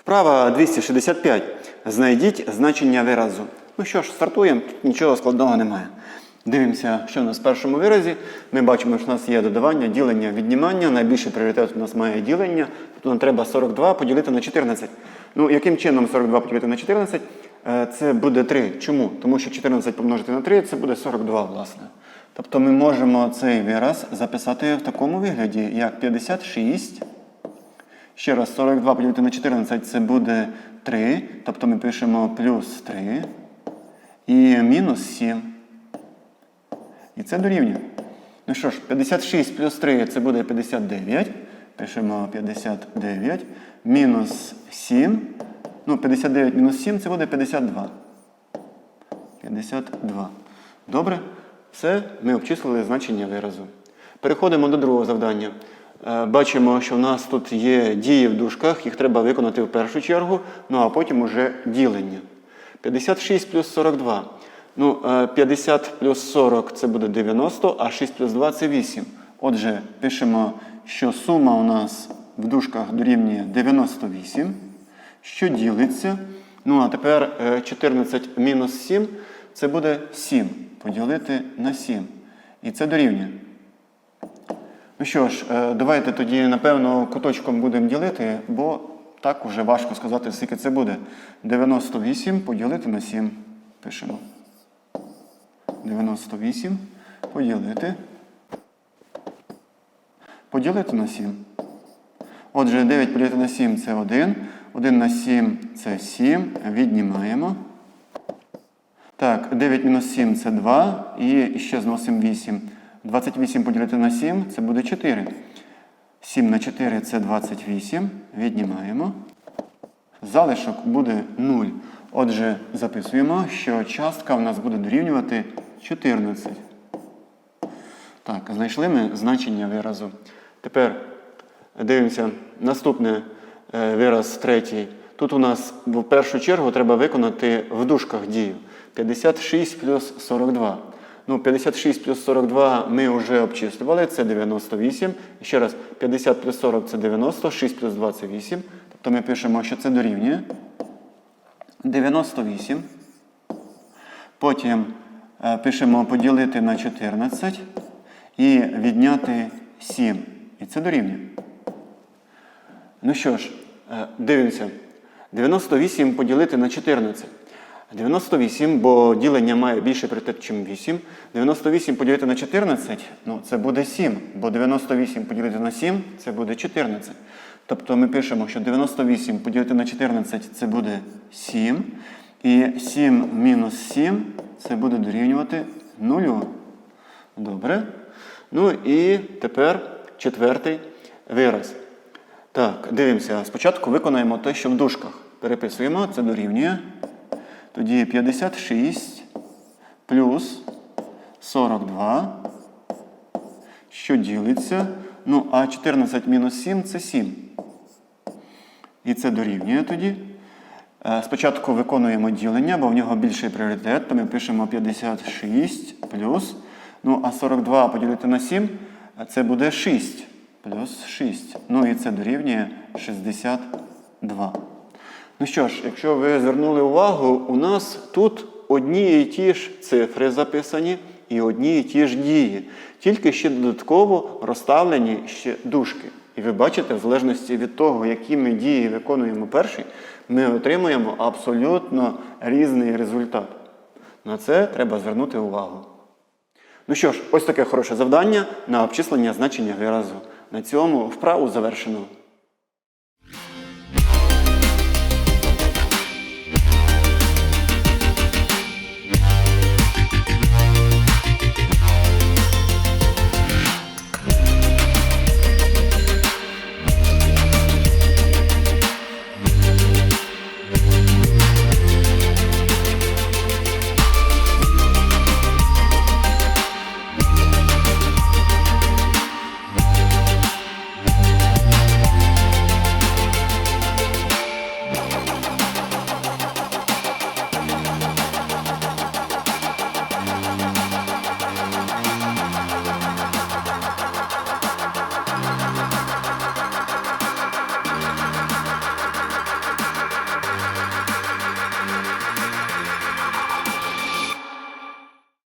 Вправа 265. Знайдіть значення виразу. Ну що ж, стартуємо, нічого складного немає. Дивимося, що у нас в першому виразі. Ми бачимо, що у нас є додавання, ділення, віднімання. Найбільший пріоритет у нас має ділення. Тут нам треба 42 поділити на 14. Ну, яким чином 42 поділити на 14? Е, Це буде 3. Чому? Тому що 14 помножити на 3 це буде 42, власне. Тобто ми можемо цей вираз записати в такому вигляді, як 56. Ще раз, 42 поділити на 14 це буде 3. Тобто ми пишемо плюс 3 і мінус 7. І це дорівнює. Ну що ж, 56 плюс 3 це буде 59. Пишемо 59. Мінус 7. Ну, 59 мінус 7 це буде 52. 52. Добре. Все, ми обчислили значення виразу. Переходимо до другого завдання. Е, Бачимо, що в нас тут є дії в дужках, їх треба виконати в першу чергу, ну а потім уже ділення. 56 плюс 42. Ну, е, 50 плюс 40 це буде 90, а 6 плюс 2 це 8. Отже, пишемо, що сума у нас в дужках дорівнює 98, що ділиться. Ну, а тепер е, 14 мінус 7 це буде 7. Поділити на 7. І це дорівнює. Ну що ж, е, давайте тоді, напевно, куточком будемо ділити, бо так уже важко сказати, скільки це буде. 98 поділити на 7. Пишемо. 98 поділити. Поділити на 7. Отже, 9 поділити на 7 це 1. 1 на 7 це 7. Віднімаємо. Так, 9 мінус 7 це 2. І ще зносимо 8. 28 поділити на 7 це буде 4. 7 на 4 це 28. Віднімаємо. Залишок буде 0. Отже, записуємо, що частка в нас буде дорівнювати 14. Так, знайшли ми значення виразу. Тепер дивимося наступне е, вираз третій. Тут у нас в першу чергу треба виконати в дужках дію. 56 плюс 42. Ну, 56 плюс 42 ми вже обчислювали, це 98. І ще раз, 50 плюс 40 це 90, 6 плюс 2 це 8. Тобто ми пишемо, що це дорівнює 98. Потім е, пишемо поділити на 14 і відняти 7. І це дорівнює. Ну що ж, е, дивимося. 98 поділити на 14. 98, бо ділення має більший пріоритет, ніж 8. 98 поділити на 14, ну це буде 7, бо 98 поділити на 7 це буде 14. Тобто ми пишемо, що 98 поділити на 14 це буде 7. І 7 мінус 7 це буде дорівнювати 0. Добре. Ну і тепер четвертий вираз. Так, дивимося. Спочатку виконаємо те, що в дужках. Переписуємо, це дорівнює. Тоді 56 плюс 42, що ділиться. Ну, а 14 мінус 7 це 7. І це дорівнює тоді. Е, Спочатку виконуємо ділення, бо в нього більший пріоритет, то ми пишемо 56 плюс. Ну, а 42 поділити на 7 це буде 6 плюс 6. Ну і це дорівнює 62. Ну що ж, якщо ви звернули увагу, у нас тут одні і ті ж цифри записані і одні і ті ж дії. Тільки ще додатково розставлені ще дужки. І ви бачите, в залежності від того, які ми дії виконуємо перші, ми отримуємо абсолютно різний результат. На це треба звернути увагу. Ну що ж, ось таке хороше завдання на обчислення значення виразу. На цьому вправу завершено.